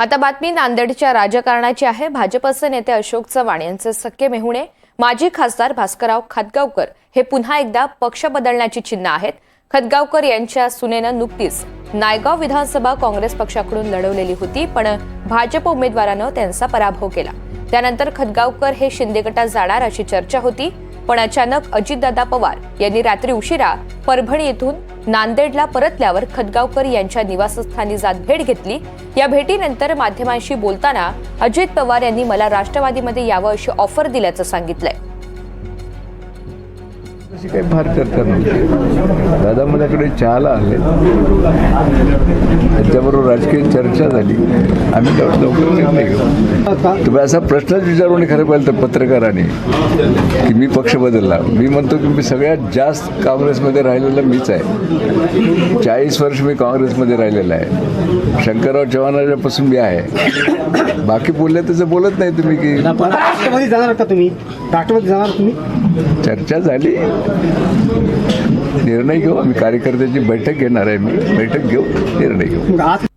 आता बातमी नांदेडच्या राजकारणाची आहे. भाजपचे नेते अशोक चव्हाण यांचे सख्खे मेहुणे माजी खासदार भास्करराव खतगावकर हे पुन्हा एकदा पक्ष बदलण्याची चिन्ह आहेत. खतगावकर यांच्या सुनेनं नुकतीच नायगाव विधानसभा काँग्रेस पक्षाकडून लढवलेली होती पण भाजप उमेदवारानं त्यांचा पराभव केला. त्यानंतर खतगावकर हे शिंदे गटात जाणार अशी चर्चा होती पण अचानक अजितदादा पवार यांनी रात्री उशिरा परभणी येथून नांदेडला परतल्यावर खतगावकर यांच्या निवासस्थानी जात भेट घेतली. या भेटीनंतर माध्यमांशी बोलताना अजित पवार यांनी मला राष्ट्रवादीमध्ये यावं अशी ऑफर दिल्याचं सांगितलंय. काही फार चर्चा नव्हती. माझ्याकडे चहाला आले त्यांच्याबरोबर राजकीय चर्चा झाली. आम्ही लवकर निर्णय घेऊ. तुम्ही असा प्रश्नच विचारून खरं पाहिलं तर पत्रकाराने की मी पक्ष बदलला. मी म्हणतो की मी सगळ्यात जास्त काँग्रेसमध्ये राहिलेला मीच आहे. चाळीस वर्ष मी काँग्रेसमध्ये राहिलेला आहे. शंकरराव चव्हाणाच्यापासून मी आहे. बाकी बोलले त्याचं बोलत नाही तुम्ही की जाणार का तुम्ही? राष्ट्रवादी जाणार तुम्ही? चर्चा झाली. निर्णय घेऊ. आम्ही कार्यकर्त्याची बैठक घेणार आहे मी. बैठक घेऊ. निर्णय घेऊ. आज